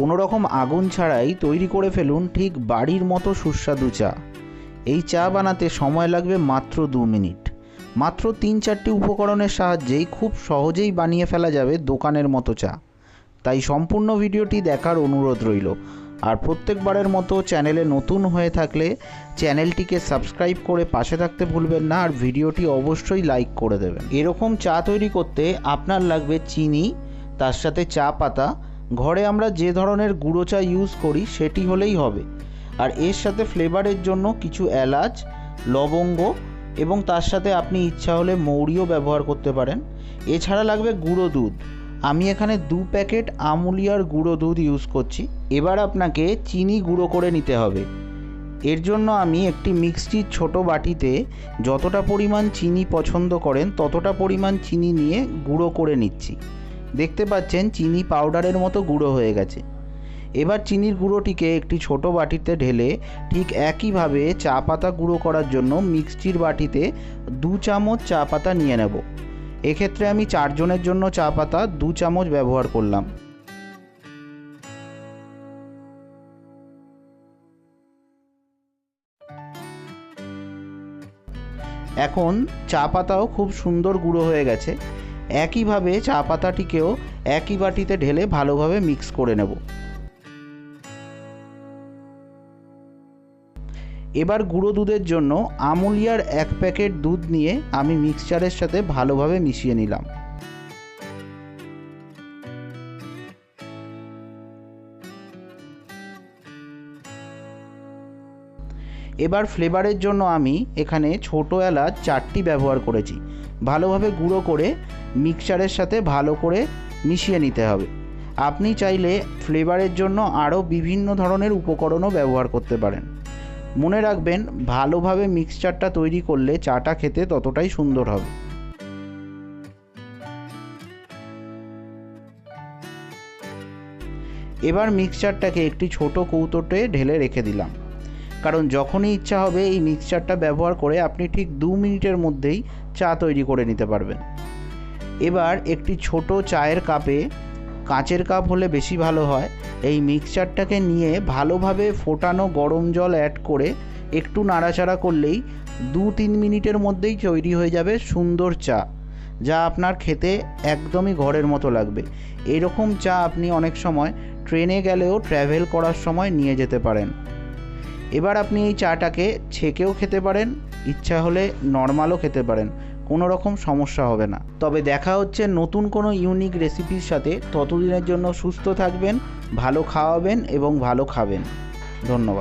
কোনো রকম আগুন ছাড়াই তৈরি করে ফেলুন ঠিক বাড়ির মতো সুস্বাদু চা। এই চা বানাতে সময় লাগবে মাত্র দু মিনিট। মাত্র তিন চারটি উপকরণের সাহায্যেই খুব সহজেই বানিয়ে ফেলা যাবে দোকানের মতো চা। তাই সম্পূর্ণ ভিডিওটি দেখার অনুরোধ রইল। আর প্রত্যেকবারের মতো চ্যানেলে নতুন হয়ে থাকলে চ্যানেলটিকে সাবস্ক্রাইব করে পাশে থাকতে ভুলবেন না আর ভিডিওটি অবশ্যই লাইক করে দেবেন। এরকম চা তৈরি করতে আপনার লাগবে চিনি, তার সাথে চা পাতা ঘরে আমরা যে ধরনের গুঁড়ো চা ইউজ করি, সেটি হলেই হবে। আর এর সাথে ফ্লেভারের জন্য কিছু এলাচ, লবঙ্গ এবং তার সাথে আপনি ইচ্ছা হলে মৌরিও ব্যবহার করতে পারেন। এছাড়া লাগবে গুঁড়ো দুধ। আমি এখানে দু প্যাকেট আমুলিয়ার গুঁড়ো দুধ ইউজ করছি। এবার আপনাকে চিনি গুঁড়ো করে নিতে হবে। এর জন্য আমি একটি মিক্সটির ছোট বাটিতে যতটা পরিমাণ চিনি পছন্দ করেন, ততটা পরিমাণ চিনি নিয়ে গুঁড়ো করে নিচ্ছি। দেখতে পাচ্ছেন চিনি পাউডারের মতো গুঁড়ো হয়ে গেছে। এবার চিনির গুঁড়োটিকে একটি ছোট বাটিতে ঢেলে ঠিক একইভাবে চা পাতা গুঁড়ো করার জন্য মিক্সটির বাটিতে দু চামচ চা পাতা নিয়ে নেব। এক্ষেত্রে আমি চারজনের জন্য চা পাতা দু চামচ ব্যবহার করলাম। এখন চা পাতাও খুব সুন্দর গুঁড়ো হয়ে গেছে। একইভাবে চা পাতাটিকেও একই বাটিতে ঢেলে ভালোভাবে মিক্স করে নেব। এবার গুঁড়ো দুধের জন্য আমুলিয়ার এক প্যাকেট দুধ নিয়ে আমি মিক্সচারের সাথে ভালোভাবে মিশিয়ে নিলাম। এবার ফ্লেভারের জন্য আমি এখানে ছোটো এলাচ চারটি ব্যবহার করেছি। ভালোভাবে গুঁড়ো করে মিক্সচারের সাথে ভালো করে মিশিয়ে নিতে হবে। আপনি চাইলে ফ্লেভারের জন্য আরও বিভিন্ন ধরনের উপকরণও ব্যবহার করতে পারেন। মনে রাখবেন, ভালোভাবে মিক্সচারটা তৈরি করলে চাটা খেতে ততটাই সুন্দর হবে। এবার মিক্সচারটাকে একটি ছোট কৌটোতে ঢেলে রেখে দিলাম। কারণ যখনই ইচ্ছা হবে এই মিক্সচারটা ব্যবহার করে আপনি ঠিক দু মিনিটের মধ্যেই চা তৈরি করে নিতে পারবেন। এবার একটি ছোট চায়ের কাপে কাঁচের কাপ হলে বেশি ভালো হয়। এই মিক্সচারটাকে নিয়ে ভালোভাবে ফোটানো গরম জল অ্যাড করে একটু নাড়াচাড়া করলেই দু তিন মিনিটের মধ্যেই তৈরি হয়ে যাবে সুন্দর চা, যা আপনার খেতে একদমই ঘরের মতো লাগবে। এরকম চা আপনি অনেক সময় ট্রেনে গেলেও ট্র্যাভেল করার সময় নিয়ে যেতে পারেন। এবার আপনি এই চাটাকে ছেঁকেও খেতে পারেন, ইচ্ছা হলে নর্মালও খেতে পারেন, কোনো রকম সমস্যা হবে না। তবে দেখা হচ্ছে নতুন কোনো ইউনিক রেসিপির সাথে ততদিনের জন্য সুস্থ থাকবেন, ভালো খাওয়াবেন এবং ভালো খাবেন। ধন্যবাদ।